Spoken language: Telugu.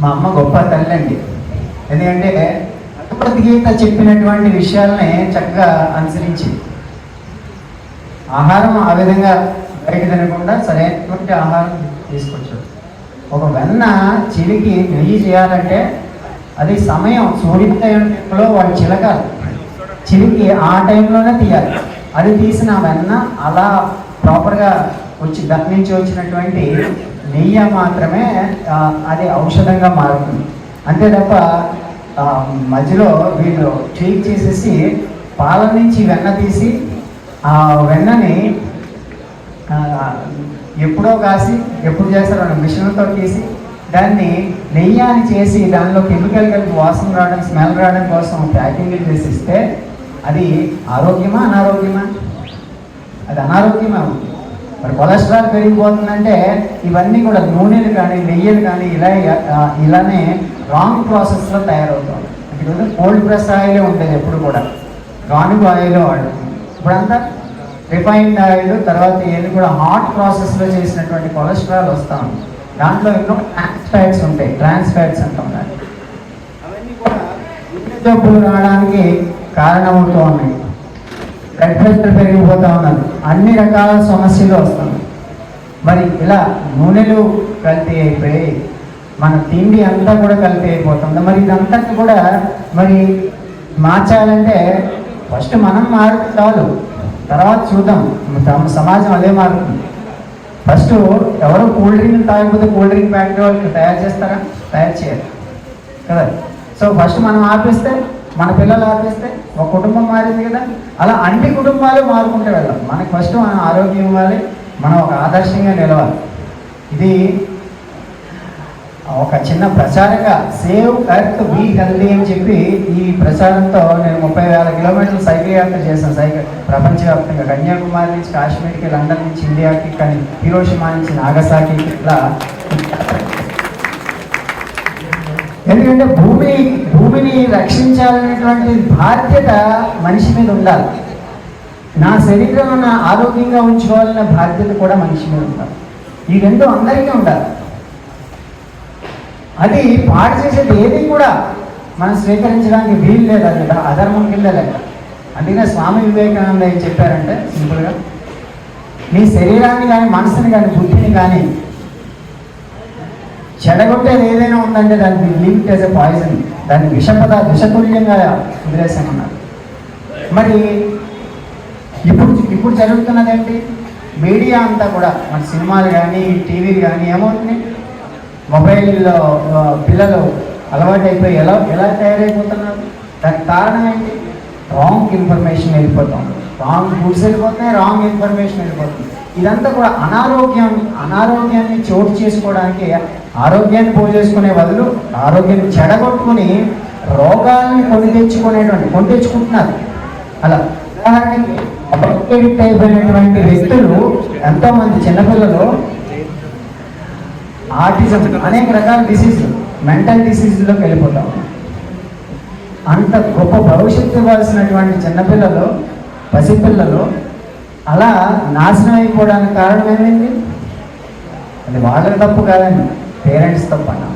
మా అమ్మ గొప్ప తల్లి అండి. ఎందుకంటే భగవద్గీత చెప్పినటువంటి విషయాలని చక్కగా అనుసరించి ఆహారం ఆ విధంగా బయట తినకుండా సరైనటువంటి ఆహారం తీసుకొచ్చాడు ఒక వెన్న చెవికి నెయ్యి చేయాలంటే అది సమయం సూర్యోదయంలో వాడు చిలకాలి. చెవికి ఆ టైంలోనే తీయాలి. అది తీసిన వెన్న అలా ప్రాపర్గా వచ్చి దాని నుంచి వచ్చినటువంటి నెయ్యి మాత్రమే అది ఔషధంగా మారుతుంది. అంతే తప్ప మధ్యలో వీళ్ళు ట్రీట్ చేసేసి పాల నుంచి వెన్న తీసి ఆ వెన్నని ఎప్పుడో కాసి ఎప్పుడు చేస్తారో మిషన్లతో తీసి దాన్ని నెయ్యి అని చేసి దానిలో కెమికల్ కలిపి వాసన రావడం స్మెల్ రావడం కోసం ప్యాకింగ్ చేసిస్తే అది ఆరోగ్యమా అనారోగ్యమా? అది అనారోగ్యమే అవుతుంది. మరి కొలెస్ట్రాల్ పెరిగిపోతుందంటే ఇవన్నీ కూడా నూనెలు కానీ నెయ్యలు కానీ ఇలా ఇలానే రాంగ్ ప్రాసెస్లో తయారవుతాం. ఇప్పుడు కోల్డ్ ప్రెస్ ఆయిలే ఉంటుంది ఎప్పుడు కూడా. గానుగ ఆయిల్ వాడుతుంది ఇప్పుడంతా రిఫైన్డ్ ఆయిల్ తర్వాత ఇవన్నీ కూడా హాట్ ప్రాసెస్లో చేసినటువంటి కొలెస్ట్రాల్ వస్తా ఉంది. దాంట్లో ఎన్నో ట్రాన్స్ ఫ్యాట్స్ ఉంటాయి ట్రాన్స్ ఫ్యాట్స్ అంటాం దాన్ని. అవన్నీ కూడా గుండె జబ్బులు రావడానికి కారణమవుతూ ఉన్నాయి. బ్లడ్ ప్రెషర్ పెరిగిపోతా ఉన్నది అన్ని రకాల సమస్యలు వస్తున్నాయి మరి ఇలా నూనెలు కల్తీ అయిపోయి మన తిండి అంతా కూడా కల్తీ అయిపోతుంది. మరి ఇదంతా కూడా మరి మార్చాలంటే ఫస్ట్ మనం మారితే చాలు. తర్వాత చూద్దాం. తమ సమాజం అదే మారుతుంది. ఫస్ట్ ఎవరు కూల్ డ్రింక్ తాగకపోతే కూల్ డ్రింక్ ఫ్యాక్టరీ వాళ్ళకి తయారు చేస్తారా? తయారు చేయరు. కదా? సో ఫస్ట్ మనం ఆపేస్తే మన పిల్లలు ఆపేస్తే ఒక కుటుంబం మారింది కదా. అలా అన్ని కుటుంబాలు మారుకుంటూ వెళ్ళాలి మనకి ఫస్ట్ మనం ఆరోగ్యం ఇవ్వాలి మనం ఒక ఆదర్శంగా నిలవాలి. ఇది ఒక చిన్న ప్రచారంగా సేవ్ ఎర్త్ బీ హెల్దీ అని చెప్పి ఈ ప్రచారంతో నేను ముప్పై వేల కిలోమీటర్లు సైకిల్ యాత్ర చేశాను. సైకిల్ ప్రపంచవ్యాప్తంగా కన్యాకుమారి నుంచి కాశ్మీర్కి లండన్ నుంచి ఇండియాకి కానీ హీరోషిమా నుంచి నాగసాకి ఇట్లా ఎందుకంటే భూమి భూమిని రక్షించాలనేటువంటి బాధ్యత మనిషి మీద ఉండాలి. నా శరీరం నా ఆరోగ్యంగా ఉంచుకోవాలనే బాధ్యత కూడా మనిషి మీద ఉండాలి. ఈ రెండు అందరికీ ఉండాలి. అది పాడు చేసేది ఏది కూడా మనం స్వీకరించడానికి వీలు లేదు. అది అధర్మం కింద లెక్క. అందుకనే స్వామి వివేకానంద ఏం చెప్పారంటే సింపుల్గా నీ శరీరాన్ని కానీ మనసుని కానీ బుద్ధిని కానీ చెడగొట్టేది ఏదైనా ఉందంటే దాన్ని లింక్ చేసే ఎ పాయిజన్ దాన్ని విషపద విషతుల్యంగా వదిలేసామన్నారు మరి ఇప్పుడు ఇప్పుడు జరుగుతున్నది ఏంటి? మీడియా అంతా కూడా మన సినిమాలు కానీ టీవీలు కానీ ఏమవుతుంది? మొబైల్లో పిల్లలు అలవాటు అయిపోయి ఎలా ఎలా తయారైపోతున్నారు? దానికి కారణం ఏంటి? రాంగ్ ఇన్ఫర్మేషన్ వెళ్ళిపోతాం. రాంగ్ ఫుడ్స్ వెళ్ళిపోతున్నాయి రాంగ్ ఇన్ఫర్మేషన్ వెళ్ళిపోతుంది. ఇదంతా కూడా అనారోగ్యం అనారోగ్యాన్ని చోటు చేసుకోవడానికి ఆరోగ్యాన్ని పోగు చేసుకునే బదులు ఆరోగ్యాన్ని చెడగొట్టుకుని రోగాలను కొని తెచ్చుకునేటువంటి కొని తెచ్చుకుంటున్నారు. అలా ఉదాహరణకి అడిక్ట్ అయిపోయినటువంటి వ్యక్తులు ఎంతోమంది చిన్నపిల్లలు ఆర్టిజం అనేక రకాల డిసీజులు మెంటల్ డిసీజుల్లోకి వెళ్ళిపోతాం. అంత గొప్ప భవిష్యత్తు ఇవ్వాల్సినటువంటి చిన్నపిల్లలు పసిపిల్లలు అలా నాశనం అయిపోవడానికి కారణం ఏమైంది? అది వాళ్ళ తప్పు కాదండి. పేరెంట్స్ తప్పు అన్నా.